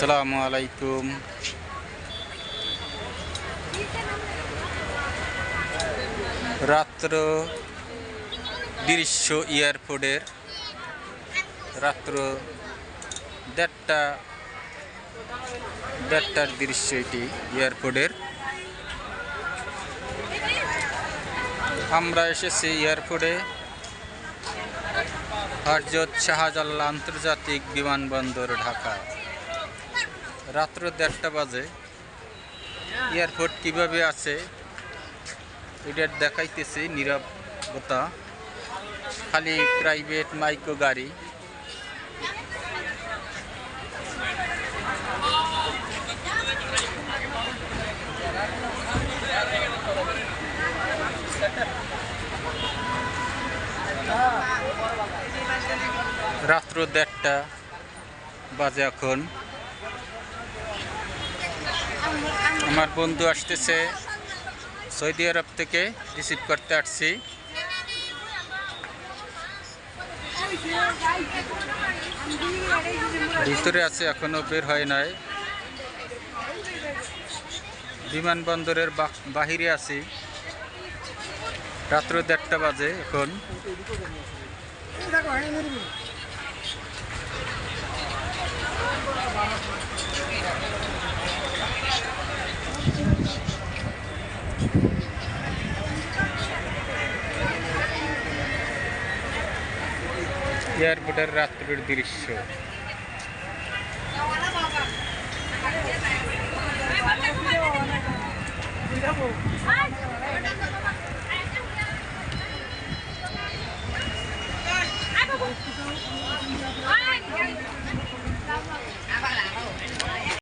আসসালামু আলাইকুম রাত্র দৃশ্য এয়ারপোর্টের রাত্র দেড়টা দেড়টার দৃশ্য এটি এয়ারপোর্টের আমরা এসেছি এয়ারপোর্টে হরজত শাহজালাল আন্তর্জাতিক বিমানবন্দর ঢাকা রাত্র দেড়টা বাজে। এয়ারপোর্ট কীভাবে আছে, এটা দেখাইতেছি, নিরাপত্তা। খালি প্রাইভেট মাইক্রো গাড়ি। রাত্র দেড়টা বাজে এখন। আমার বন্ধু আসতেছে সৌদি আরব থেকে রিসিভ করতে আসছি। ভিতরে আছে, এখনও বের হয় নাই। বিমানবন্দরের বাহিরে আছি। রাত্র দেড়টা বাজে এখন। এয়ারপোর্টের রাত্রের দৃশ্য।